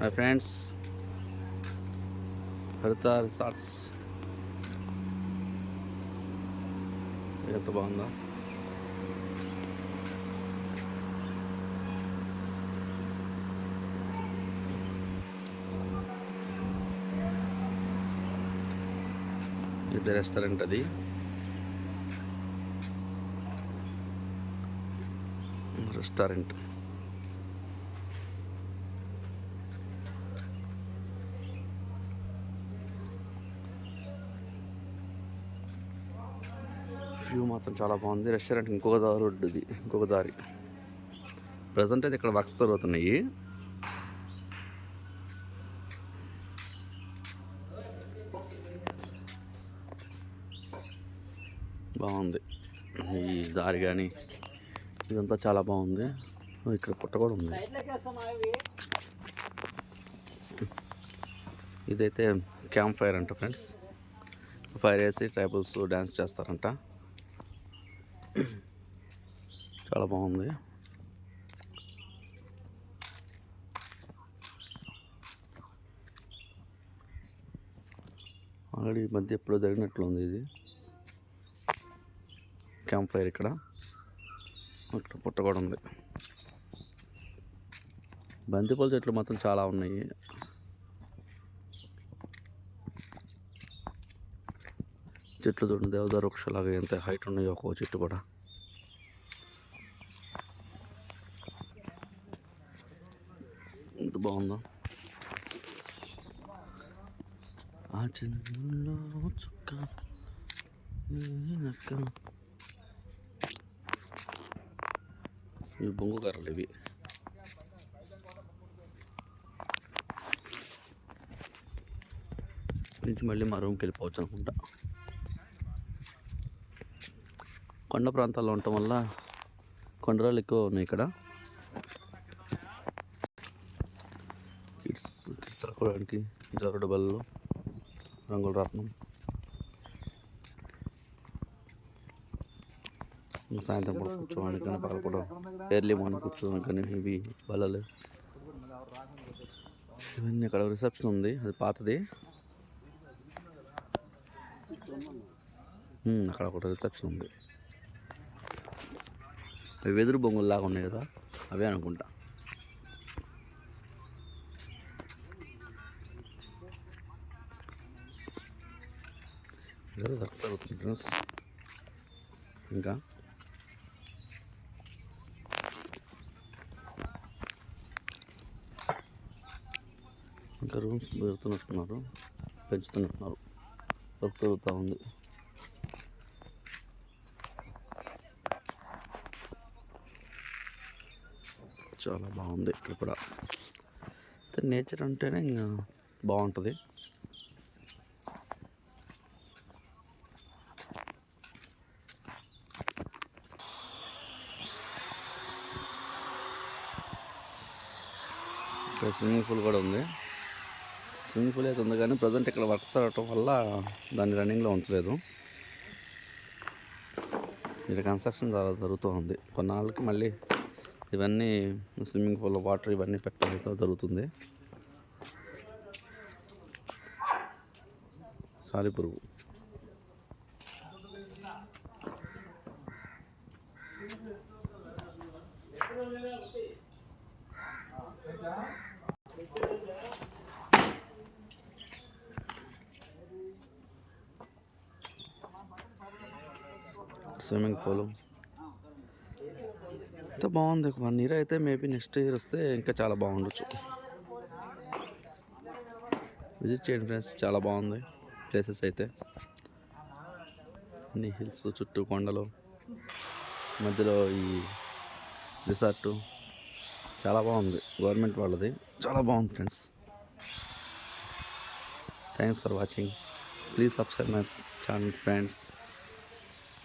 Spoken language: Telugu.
Hi friends. హరిత రిసార్ట్స్. ఎంత బాగుందో. ఇది రెస్టారెంట్ అది. రెస్టారెంట్. వ్యూ మాత్రం చాలా బాగుంది. రెస్టారెంట్ ఇంకొక దారి రోడ్డుది. ఇంకొక దారి. ప్రజెంట్ అయితే ఇక్కడ వర్క్స్ జరుగుతున్నాయి. బాగుంది. ఈ దారి కానీ ఇదంతా చాలా బాగుంది. ఇక్కడ పుట్ట కూడా ఉంది. ఇదైతే క్యాంప్ ఫైర్ అంట ఫ్రెండ్స్. ఫైర్ వేసి ట్రైబల్స్ డ్యాన్స్ చేస్తారంట. చాలా బాగుంది. ఆల్రెడీ ఈ మధ్య ఎప్పుడో జరిగినట్లుంది ఇది. క్యాంప్ ఫైర్ ఇక్కడ. అక్కడ పుట్ట కూడా ఉంది. బంతిపూల చెట్లు మాత్రం చాలా ఉన్నాయి. చెట్లు చూడండి దేవదారు వృక్షలాగా ఎంత హైట్ ఉన్నాయో ఒక్కో చెట్టు కూడా. ఎంత బాగుందో. ఆ చంద్రుల్లో చుక్క ఇవి బొంగు కర్రలు ఇవి. నుంచి మళ్ళీ మా రూమ్కి వెళ్ళిపోవచ్చు అనుకుంటా. కొండ ప్రాంతాల్లో ఉండటం వల్ల కొండరాలు ఎక్కువ ఉన్నాయి ఇక్కడ. కిడ్స్ కిడ్స్ ఆడుకోవడానికి జరుడు బళ్ళు రంగుల రత్నం. సాయంత్రం పూట కూర్చోడానికి కానీ పగలపూట ఎర్లీ మార్నింగ్ కూర్చోడానికి కానీ ఇవి బల్లలు. ఇవన్నీ ఇక్కడ రిసెప్షన్ ఉంది అది పాతది. అక్కడ ఒక రిసెప్షన్ ఉంది. అవి వెదురు బొంగుల్లాగా ఉన్నాయి కదా అవే అనుకుంటా. ఫ్రెండ్స్? ఇంకా? ఇంకా రూమ్స్ పెడుతున్నట్టున్నారు పెంచుతున్నట్టున్నారు. వర్క్ జరుగుతూ ఉంది. చాలా బాగుంది ఇక్కడ కూడా. నేచర్ అంటేనే ఇంకా బాగుంటుంది. ఇక్కడ స్విమ్మింగ్ పూల్ కూడా ఉంది. స్విమ్మింగ్ పూల్ అయితే ఉంది కానీ ప్రజెంట్ ఇక్కడ వర్క్స్ అవటం వల్ల దాన్ని రన్నింగ్లో ఉంచలేదు. ఇక్కడ కన్స్ట్రక్షన్ చాలా జరుగుతూ ఉంది. కొన్నాళ్ళకి మళ్ళీ ఇవన్నీ స్విమ్మింగ్ పూల్ వాటర్ ఇవన్నీ పెట్టడంతో జరుగుతుంది. సాలిపురుగు స్విమ్మింగ్ పూలు ఎంత బాగుంది. ఒక వన్ ఇయర్ అయితే మేబీ నెక్స్ట్ ఇయర్ వస్తే ఇంకా చాలా బాగుండొచ్చు. విజిట్ చేయండి ఫ్రెండ్స్ చాలా బాగుంది ప్లేసెస్ అయితే. అన్ని హిల్స్ చుట్టూ కొండలు మధ్యలో ఈ రిసార్టు. చాలా బాగుంది. గవర్నమెంట్ వాళ్ళది. చాలా బాగుంది friends. Thanks for watching. Please subscribe my channel friends.